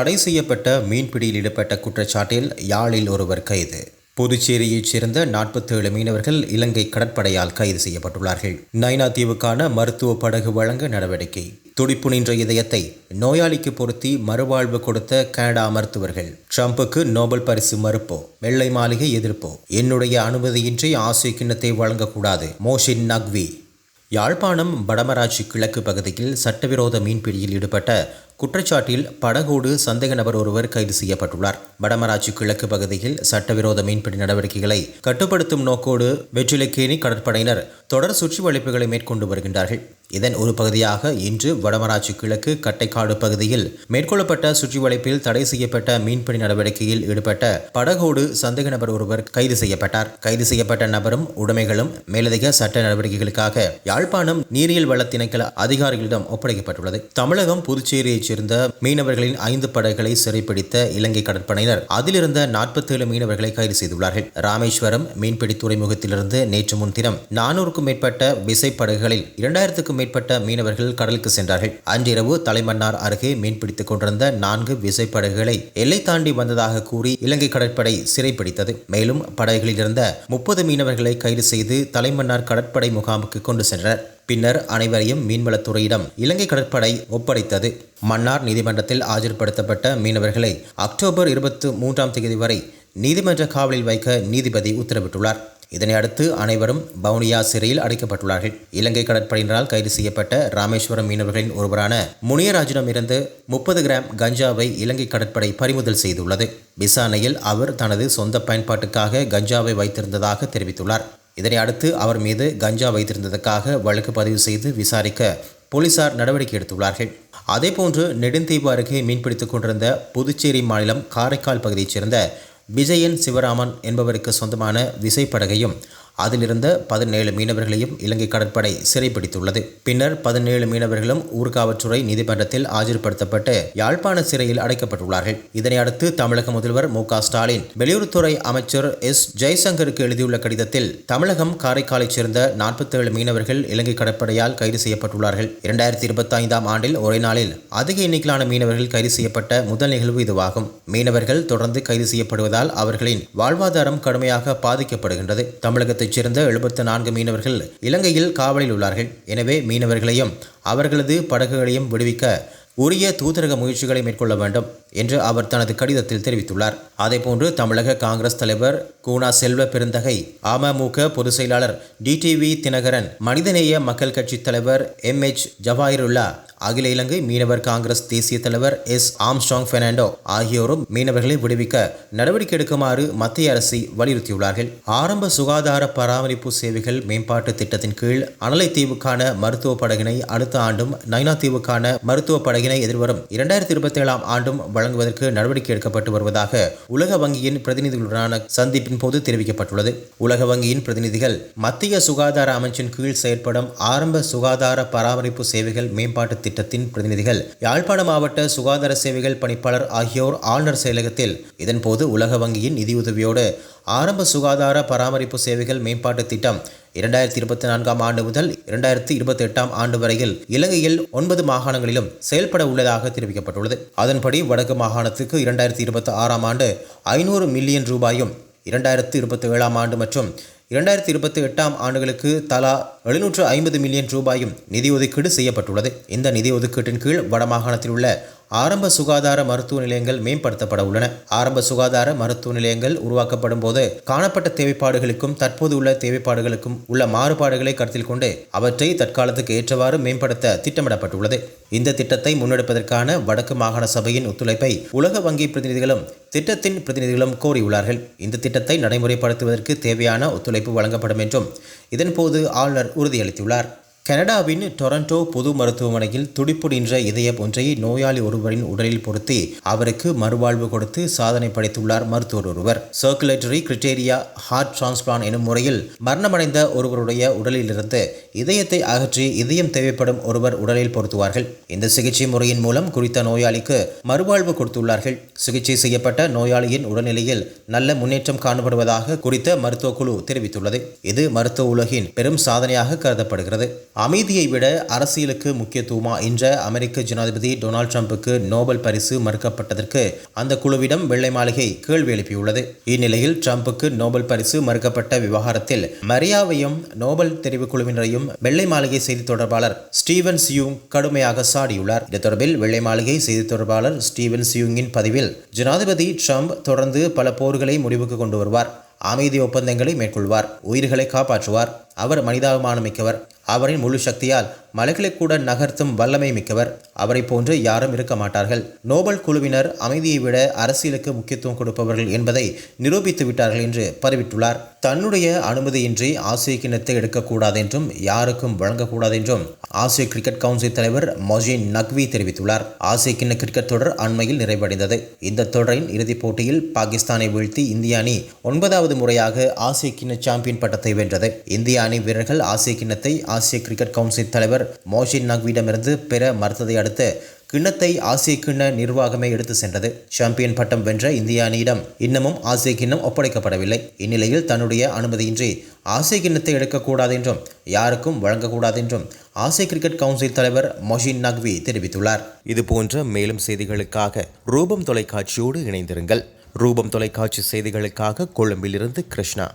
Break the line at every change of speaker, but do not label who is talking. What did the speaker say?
தடை செய்யப்பட்ட மீன்பிடியில் ஈடுபட்ட குற்றச்சாட்டில் யாழில் ஒருவர் கைது புதுச்சேரியைச் சேர்ந்த நாற்பத்தேழு மீனவர்கள் இலங்கை கடற்படையால் கைது செய்யப்பட்டுள்ளார்கள் நைனா தீவுக்கான மருத்துவ படகு வழங்க நடவடிக்கை துடிப்பு நின்ற இதயத்தை நோயாளிக்கு பொருத்தி மறுவாழ்வு கொடுத்த கனடா மருத்துவர்கள் ட்ரம்புக்கு நோபல் பரிசு மறுப்போ வெள்ளை மாளிகை எதிர்ப்போ என்னுடைய அனுமதியின்றி ஆசிய கிண்ணத்தை வழங்கக்கூடாது மோஷின் நக்வி யாழ்ப்பாணம் வடமராட்சி கிழக்கு பகுதியில் சட்டவிரோத மீன்பிடியில் ஈடுபட்ட குற்றச்சாட்டில் படகோடு சந்தேக நபர் ஒருவர் கைது செய்யப்பட்டுள்ளார் வடமராட்சி கிழக்கு பகுதியில் சட்டவிரோத மீன்பிடி நடவடிக்கைகளை கட்டுப்படுத்தும் நோக்கோடு வெற்றிலக்கேணி கடற்படையினர் தொடர் சுற்றி வளைப்புகளை மேற்கொண்டு வருகின்றார்கள் இதன் ஒரு பகுதியாக இன்று வடமராட்சி கிழக்கு கட்டைக்காடு பகுதியில் மேற்கொள்ளப்பட்ட சுற்றி வளைப்பில் தடை செய்யப்பட்ட மீன்பிடி நடவடிக்கையில் ஈடுபட்ட படகோடு சந்தேக நபர் ஒருவர் கைது செய்யப்பட்டார் கைது செய்யப்பட்ட நபரும் உடைமைகளும் மேலதிக சட்ட நடவடிக்கைகளுக்காக யாழ்ப்பாணம் நீரியல் வள திணைக்கள அதிகாரிகளிடம் ஒப்படைக்கப்பட்டுள்ளது தமிழகம் புதுச்சேரியை சேர்ந்த மீனவர்களின் ஐந்து படகுகளை சிறைப்பிடித்த இலங்கை கடற்படையினர் அதிலிருந்த நாற்பத்தேழு மீனவர்களை கைது செய்துள்ளார்கள் ராமேஸ்வரம் மீன்பிடி துறைமுகத்திலிருந்து நேற்று முன்தினம் நானூறுக்கும் மேற்பட்ட விசைப்படகுகளில் இரண்டாயிரத்துக்கும் மேற்பட்ட மீனவர்கள் கடலுக்கு சென்றார்கள் அன்றிரவு தலைமன்னார் அருகே மீன்பிடித்துக் கொண்டிருந்த நான்கு விசைப்படகுகளை எல்லை தாண்டி வந்ததாக கூறி இலங்கை கடற்படை சிறைப்பிடித்தது மேலும் படகுகளில் இருந்த முப்பது மீனவர்களை கைது செய்து தலைமன்னார் கடற்படை முகாமுக்கு கொண்டு சென்றனர் பின்னர் அனைவரையும் மீன்வளத்துறையிடம் இலங்கை கடற்படை ஒப்படைத்தது மன்னார் நீதிமன்றத்தில் ஆஜர்படுத்தப்பட்ட மீனவர்களை அக்டோபர் இருபத்தி மூன்றாம் தேதி வரை நீதிமன்ற காவலில் வைக்க நீதிபதி உத்தரவிட்டுள்ளார் இதனையடுத்து அனைவரும் பவுனியா சிறையில் அடைக்கப்பட்டுள்ளார்கள் இலங்கை கடற்படையினரால் கைது செய்யப்பட்ட ராமேஸ்வரம் மீனவர்களின் ஒருவரான இருந்து முப்பது கிராம் கஞ்சாவை இலங்கை கடற்படை பறிமுதல் செய்துள்ளது விசாரணையில் அவர் தனது சொந்த பயன்பாட்டுக்காக கஞ்சாவை வைத்திருந்ததாக தெரிவித்துள்ளார் இதனை அடுத்து அவர் மீது கஞ்சா வைத்திருந்ததற்காக வழக்கு பதிவு செய்து விசாரிக்க போலீசார் நடவடிக்கை எடுத்துள்ளார்கள் அதேபோன்று நெடுந்தீவு அருகே மீன்பிடித்துக் கொண்டிருந்த புதுச்சேரி மாநிலம் காரைக்கால் பகுதியைச் சேர்ந்த விஜயன் சிவராமன் என்பவருக்கு சொந்தமான விசைப்படகையும் அதிலிருந்த பதினேழு மீனவர்களையும் இலங்கை கடற்படை சிறைப்பிடித்துள்ளது பின்னர் பதினேழு மீனவர்களும் ஊர்காவற்றுறை நீதிமன்றத்தில் ஆஜர்படுத்தப்பட்டு யாழ்ப்பாண சிறையில் அடைக்கப்பட்டுள்ளார்கள் இதனையடுத்து தமிழக முதல்வர் மு ஸ்டாலின் வெளியுறவுத்துறை அமைச்சர் எஸ் ஜெய்சங்கருக்கு எழுதியுள்ள கடிதத்தில் தமிழகம் காரைக்காலைச் சேர்ந்த நாற்பத்தேழு மீனவர்கள் இலங்கை கடற்படையால் கைது செய்யப்பட்டுள்ளார்கள் இரண்டாயிரத்தி இருபத்தி ஐந்தாம் ஆண்டில் ஒரே நாளில் அதிக எண்ணிக்கையிலான மீனவர்கள் கைது செய்யப்பட்ட முதல் நிகழ்வு இதுவாகும் மீனவர்கள் தொடர்ந்து கைது செய்யப்படுவதால் அவர்களின் வாழ்வாதாரம் கடுமையாக பாதிக்கப்படுகின்றது தமிழகத்தை மாவட்டத்தைச் சேர்ந்த எழுபத்து நான்கு மீனவர்கள் இலங்கையில் காவலில் உள்ளார்கள் எனவே மீனவர்களையும் அவர்களது படகுகளையும் விடுவிக்க உரிய தூதரக முயற்சிகளை மேற்கொள்ள வேண்டும் என்று அவர் தனது கடிதத்தில் தெரிவித்துள்ளார் அதேபோன்று தமிழக காங்கிரஸ் தலைவர் கூனா செல்வ பெருந்தகை அமமுக பொதுச் செயலாளர் டிடிவி தினகரன் மனிதநேய மக்கள் கட்சி தலைவர் எம் எச் ஜவாயிருல்லா அகில இலங்கை மீனவர் காங்கிரஸ் தேசிய தலைவர் எஸ் ஆம்ஸ்டாங் பெர்னாண்டோ ஆகியோரும் மீனவர்களை விடுவிக்க நடவடிக்கை எடுக்குமாறு மத்திய அரசை வலியுறுத்தியுள்ளார்கள் ஆரம்ப சுகாதார பராமரிப்பு சேவைகள் மேம்பாட்டு திட்டத்தின் கீழ் அனலை தீவுக்கான மருத்துவ படகினை அடுத்த ஆண்டும் நைனா தீவுக்கான மருத்துவ படகினை எதிர்வரும் இரண்டாயிரத்தி இருபத்தி ஏழாம் ஆண்டும் வழங்குவதற்கு நடவடிக்கை எடுக்கப்பட்டு வருவதாக உலக வங்கியின் பிரதிநிதிகளுடனான சந்திப்பு மாநாட்டின் போது தெரிவிக்கப்பட்டுள்ளது உலக வங்கியின் பிரதிநிதிகள் மத்திய சுகாதார அமைச்சின் கீழ் செயற்படும் ஆரம்ப சுகாதார பராமரிப்பு சேவைகள் மேம்பாட்டு திட்டத்தின் பிரதிநிதிகள் யாழ்ப்பாண மாவட்ட சுகாதார சேவைகள் பணிப்பாளர் ஆகியோர் ஆளுநர் செயலகத்தில் இதன்போது உலக வங்கியின் நிதியுதவியோடு ஆரம்ப சுகாதார பராமரிப்பு சேவைகள் மேம்பாட்டு திட்டம் இரண்டாயிரத்தி இருபத்தி நான்காம் ஆண்டு முதல் இரண்டாயிரத்தி இருபத்தி எட்டாம் ஆண்டு வரையில் இலங்கையில் ஒன்பது மாகாணங்களிலும் செயல்பட உள்ளதாக தெரிவிக்கப்பட்டுள்ளது அதன்படி வடக்கு மாகாணத்துக்கு இரண்டாயிரத்தி இருபத்தி ஆறாம் ஆண்டு ஐநூறு மில்லியன் ரூபாயும் இரண்டாயிரத்து இருபத்தி ஏழாம் ஆண்டு மற்றும் இரண்டாயிரத்தி இருபத்தி எட்டாம் ஆண்டுகளுக்கு தலா எழுநூற்று ஐம்பது மில்லியன் ரூபாயும் நிதி ஒதுக்கீடு செய்யப்பட்டுள்ளது இந்த நிதி ஒதுக்கீட்டின் கீழ் வடமாகாணத்தில் உள்ள ஆரம்ப சுகாதார மருத்துவ நிலையங்கள் மேம்படுத்தப்பட உள்ளன ஆரம்ப சுகாதார மருத்துவ நிலையங்கள் உருவாக்கப்படும் போது காணப்பட்ட தேவைப்பாடுகளுக்கும் தற்போது உள்ள தேவைப்பாடுகளுக்கும் உள்ள மாறுபாடுகளை கருத்தில் கொண்டு அவற்றை தற்காலத்துக்கு ஏற்றவாறு மேம்படுத்த திட்டமிடப்பட்டுள்ளது இந்த திட்டத்தை முன்னெடுப்பதற்கான வடக்கு மாகாண சபையின் ஒத்துழைப்பை உலக வங்கி பிரதிநிதிகளும் திட்டத்தின் பிரதிநிதிகளும் கோரியுள்ளார்கள் இந்த திட்டத்தை நடைமுறைப்படுத்துவதற்கு தேவையான ஒத்துழைப்பு வழங்கப்படும் என்றும் இதன்போது ஆளுநர் உறுதியளித்துள்ளார் கனடாவின் டொரண்டோ பொது மருத்துவமனையில் துடிப்புடின்ற இதயம் ஒன்றை நோயாளி ஒருவரின் உடலில் பொருத்தி அவருக்கு மறுவாழ்வு கொடுத்து சாதனை படைத்துள்ளார் மருத்துவர் ஒருவர் சர்க்குலேட்டரி கிரிட்டேரியா ஹார்ட் டிரான்ஸ்பிளான் எனும் முறையில் மரணமடைந்த ஒருவருடைய உடலிலிருந்து இதயத்தை அகற்றி இதயம் தேவைப்படும் ஒருவர் உடலில் பொருத்துவார்கள் இந்த சிகிச்சை முறையின் மூலம் குறித்த நோயாளிக்கு மறுவாழ்வு கொடுத்துள்ளார்கள் சிகிச்சை செய்யப்பட்ட நோயாளியின் உடல்நிலையில் நல்ல முன்னேற்றம் காணப்படுவதாக குறித்த மருத்துவக்குழு தெரிவித்துள்ளது இது மருத்துவ உலகின் பெரும் சாதனையாக கருதப்படுகிறது அமைதியை விட அரசியலுக்கு முக்கியத்துவமா என்ற அமெரிக்க ஜனாதிபதி டொனால்டு டிரம்புக்கு நோபல் பரிசு மறுக்கப்பட்டதற்கு அந்த குழுவிடம் வெள்ளை மாளிகை கேள்வி எழுப்பியுள்ளது இந்நிலையில் டிரம்புக்கு நோபல் பரிசு மறுக்கப்பட்ட விவகாரத்தில் மரியாவையும் நோபல் குழுவினரையும் வெள்ளை மாளிகை செய்தி தொடர்பாளர் ஸ்டீவன் சியூங் கடுமையாக சாடியுள்ளார் இது தொடர்பில் வெள்ளை மாளிகை செய்தி தொடர்பாளர் ஸ்டீவன் சியூங்கின் பதிவில் ஜனாதிபதி ட்ரம்ப் தொடர்ந்து பல போர்களை முடிவுக்கு கொண்டு வருவார் அமைதி ஒப்பந்தங்களை மேற்கொள்வார் உயிர்களை காப்பாற்றுவார் அவர் மனிதாபிமானம் மிக்கவர் அவரின் முழு சக்தியால் மலைகளை கூட நகர்த்தும் வல்லமை மிக்கவர் அவரை போன்று யாரும் இருக்க மாட்டார்கள் நோபல் குழுவினர் அமைதியை விட அரசியலுக்கு முக்கியத்துவம் கொடுப்பவர்கள் என்பதை நிரூபித்து விட்டார்கள் என்று பதிவிட்டுள்ளார் தன்னுடைய அனுமதியின்றி ஆசிய கிணத்தை எடுக்கக்கூடாது என்றும் யாருக்கும் வழங்கக்கூடாது என்றும் ஆசிய கிரிக்கெட் கவுன்சில் தலைவர் மொஜின் நக்வி தெரிவித்துள்ளார் ஆசிய கிண்ண கிரிக்கெட் தொடர் அண்மையில் நிறைவடைந்தது இந்த தொடரின் இறுதிப் போட்டியில் பாகிஸ்தானை வீழ்த்தி இந்திய அணி ஒன்பதாவது முறையாக ஆசிய கிண்ண சாம்பியன் பட்டத்தை வென்றது இந்திய அணி வீரர்கள் ஆசிய கிண்ணத்தை ஆசிய கிரிக்கெட் கவுன்சில் தலைவர் மோஷின் நக்விடமிருந்து பெற மறுத்ததை அடுத்து கிண்ணத்தை ஆசிய கிண்ண நிர்வாகமே எடுத்து சென்றது சாம்பியன் பட்டம் வென்ற இந்திய அணியிடம் இன்னமும் ஆசிய கிண்ணம் ஒப்படைக்கப்படவில்லை இந்நிலையில் தன்னுடைய அனுமதியின்றி ஆசிய கிண்ணத்தை எடுக்கக்கூடாது என்றும் யாருக்கும் வழங்கக்கூடாது என்றும் ஆசிய கிரிக்கெட் கவுன்சில் தலைவர் மொஷின் நக்வி தெரிவித்துள்ளார் இதுபோன்ற மேலும் செய்திகளுக்காக ரூபம் தொலைக்காட்சியோடு இணைந்திருங்கள் ரூபம் தொலைக்காட்சி செய்திகளுக்காக கொழும்பிலிருந்து கிருஷ்ணா